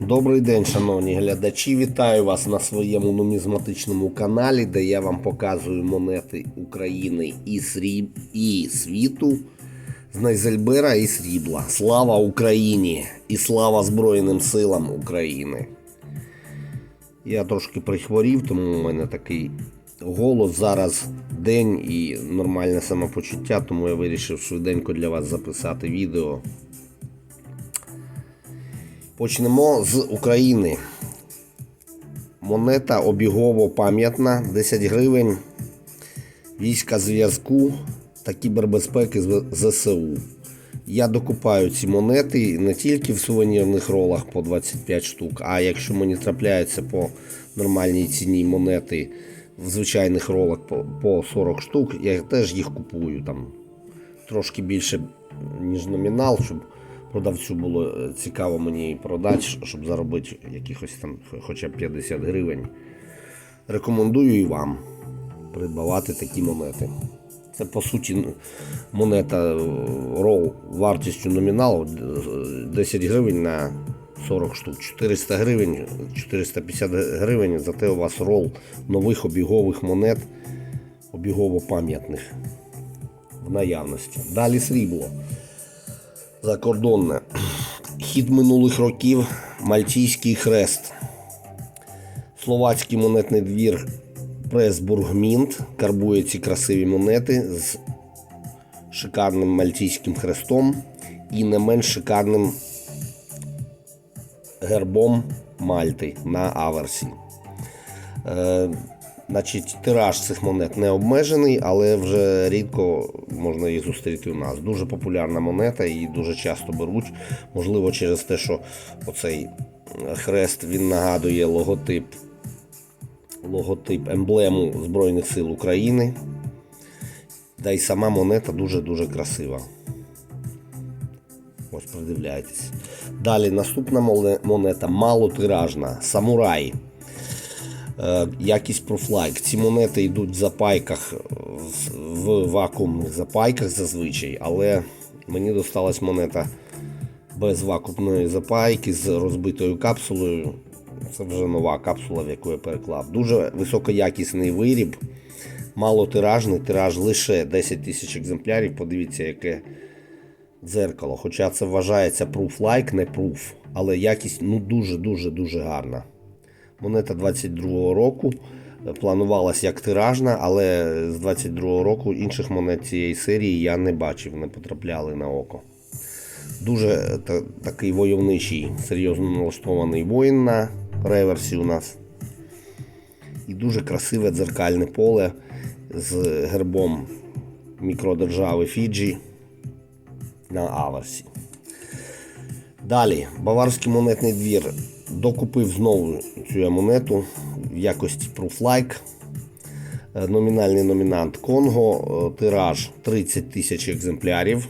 Добрий день, шановні глядачі. Вітаю вас на своєму нумізматичному каналі, де я вам показую монети України і, сріб... і світу з Найзельбера і срібла. Слава Україні і слава Збройним силам України. Я трошки прихворів, тому у мене такий голос зараз день і нормальне самопочуття, тому я вирішив швиденько для вас записати відео. Почнемо з України. Монета обігово пам'ятна, 10 гривень, війська зв'язку та кібербезпеки ЗСУ. Я докупаю ці монети не тільки в сувенірних ролах по 25 штук, а якщо мені трапляються по нормальній ціні монети в звичайних ролах по 40 штук, я теж їх купую там трошки більше, ніж номінал, щоб продавцю було е, цікаво мені продати, щоб заробити якихось там хоча б 50 гривень. Рекомендую і вам придбавати такі монети. Це по суті монета е, рол вартістю номіналу е, 10 гривень на 40 штук. 400 гривень, 450 гривень, зате у вас рол нових обігових монет, обігово пам'ятних в наявності. Далі срібло. Закордонне. Хід минулих років Мальтійський хрест. Словацький монетний двір Пресбургмінт карбує ці красиві монети з шикарним мальтійським хрестом і не менш шикарним гербом Мальти на аверсі. Значить, тираж цих монет не обмежений, але вже рідко можна їх зустріти у нас. Дуже популярна монета, її дуже часто беруть. Можливо, через те, що оцей хрест він нагадує логотип, логотип емблему Збройних сил України. Да й сама монета дуже-дуже красива. Ось придивляйтесь. Далі наступна монета малотиражна. Самурай. Е, Якість профлайк. Ці монети йдуть в запайках в- вакуумних запайках зазвичай, але мені досталась монета без вакуумної запайки з розбитою капсулою. Це вже нова капсула, в яку я переклав. Дуже високоякісний виріб, малотиражний, тираж лише 10 тисяч екземплярів. Подивіться, яке дзеркало. Хоча це вважається proof like, не proof, але якість ну дуже-дуже дуже гарна. Монета 22-го року планувалась як тиражна, але з 22-го року інших монет цієї серії я не бачив, не потрапляли на око. Дуже та- такий войовничий, серйозно налаштований воїн на реверсі у нас. І дуже красиве дзеркальне поле з гербом мікродержави Фіджі на аверсі. Далі, Баварський монетний двір докупив знову цю монету в якості Proof-like. Е, Номінальний номінант Конго, е, тираж 30 тисяч екземплярів.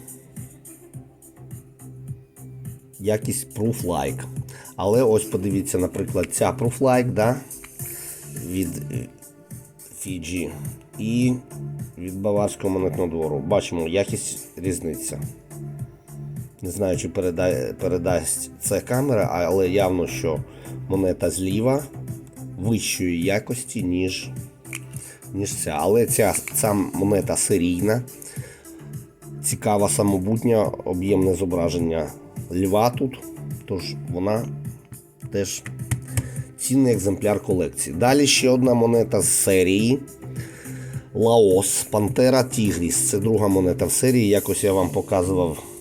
Якість Proof-like. Але ось подивіться, наприклад, ця Proof-like да, від е, Фіджі і від Баварського монетного двору. Бачимо, якість різниця. Не знаю, чи переда... передасть це камера, але явно, що монета зліва вищої якості, ніж, ніж ця. Але ця, ця монета серійна, цікава самобутня, об'ємне зображення льва тут. Тож вона теж цінний екземпляр колекції. Далі ще одна монета з серії. Лаос, Пантера Тігріс. Це друга монета в серії. Якось я вам показував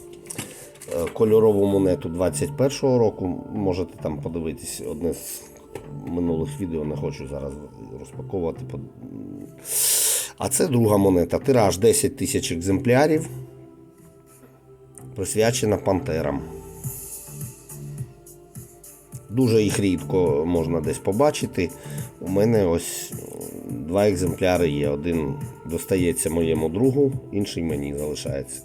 кольорову монету 21-го року. Можете там подивитись одне з минулих відео, не хочу зараз розпаковувати. А це друга монета. Тираж 10 тисяч екземплярів. Присвячена пантерам. Дуже їх рідко можна десь побачити. У мене ось два екземпляри є. Один достається моєму другу, інший мені залишається.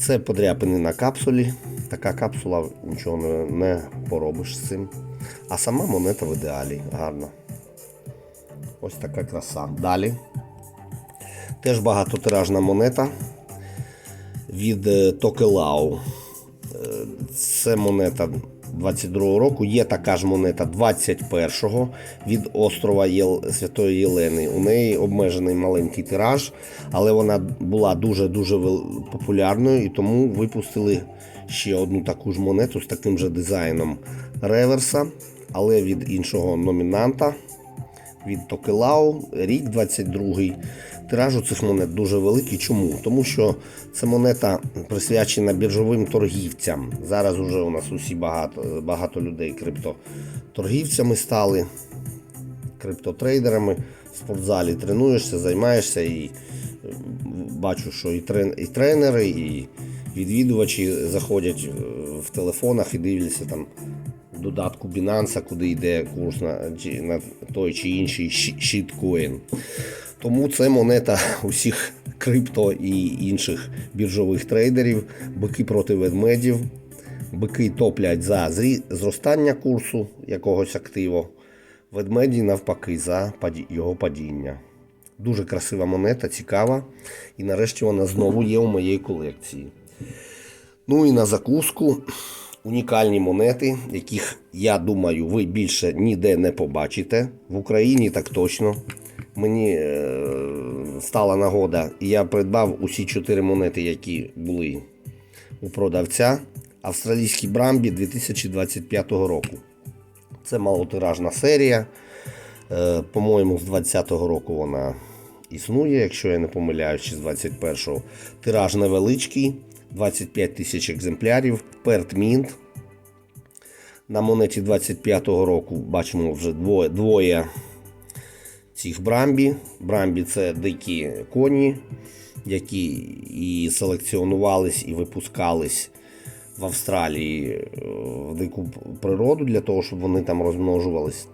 Це подряпини на капсулі. Така капсула нічого не, поробиш з цим. А сама монета в ідеалі, гарна. Ось така краса. Далі. Теж багатотиражна монета від Токелау. Е, Це монета 22 року. Є така ж монета 21-го від острова Єл... Святої Єлени. У неї обмежений маленький тираж, але вона була дуже-дуже популярною і тому випустили ще одну таку ж монету з таким же дизайном реверса, але від іншого номінанта від Токелау, рік 22-й. Тираж у цих монет дуже великий. Чому? Тому що це монета присвячена біржовим торгівцям. Зараз уже у нас усі багато, багато людей криптоторгівцями стали, криптотрейдерами. В спортзалі тренуєшся, займаєшся і е, бачу, що і, трен, і тренери, і відвідувачі заходять е, в телефонах і дивляться там додатку Binance, куди йде курс на, на той чи інший щіткоін. Тому це монета усіх крипто і інших біржових трейдерів, бики проти ведмедів. Бики топлять за зростання курсу якогось активу, ведмеді навпаки за його падіння. Дуже красива монета, цікава. І нарешті вона знову є у моїй колекції. Ну і на закуску унікальні монети, яких, я думаю, ви більше ніде не побачите. В Україні так точно. Мені е, стала нагода, і я придбав усі чотири монети, які були у продавця. Австралійський Брамбі 2025 року. Це малотиражна серія. Е, По-моєму, з 20-го року вона існує, якщо я не помиляюсь, чи з 21-го. Тираж невеличкий, 25 тисяч екземплярів. Перт Мінт. На монеті 25-го року бачимо вже двоє, двоє цих брамбі. Брамбі це дикі коні, які і селекціонувались, і випускались в Австралії е, в дику природу для того, щоб вони там розмножувались.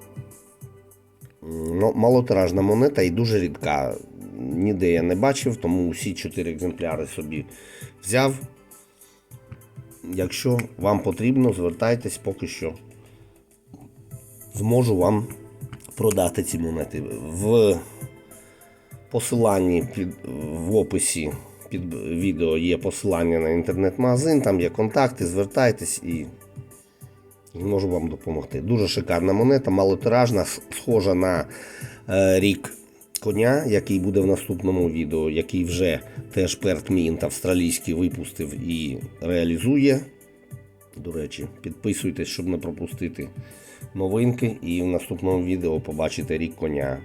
Ну, малотиражна монета і дуже рідка. Ніде я не бачив, тому усі чотири екземпляри собі взяв. Якщо вам потрібно, звертайтесь поки що. Зможу вам продати ці монети. В посиланні під, в описі під відео є посилання на інтернет-магазин, там є контакти, звертайтесь і зможу вам допомогти. Дуже шикарна монета, малотиражна, схожа на е, рік коня, який буде в наступному відео, який вже теж Перт Мінт австралійський випустив і реалізує. До речі, підписуйтесь, щоб не пропустити новинки. І в наступному відео побачите рік коня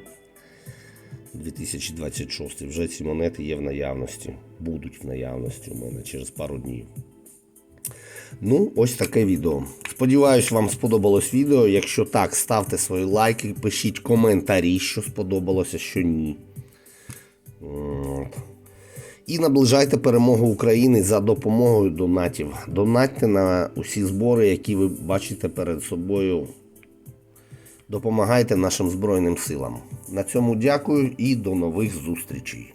2026. Вже ці монети є в наявності. Будуть в наявності у мене через пару днів. Ну, ось таке відео. Сподіваюсь, вам сподобалось відео. Якщо так, ставте свої лайки, пишіть коментарі, що сподобалося, що ні. І наближайте перемогу України за допомогою донатів. Донатьте на усі збори, які ви бачите перед собою. Допомагайте нашим Збройним силам. На цьому дякую і до нових зустрічей.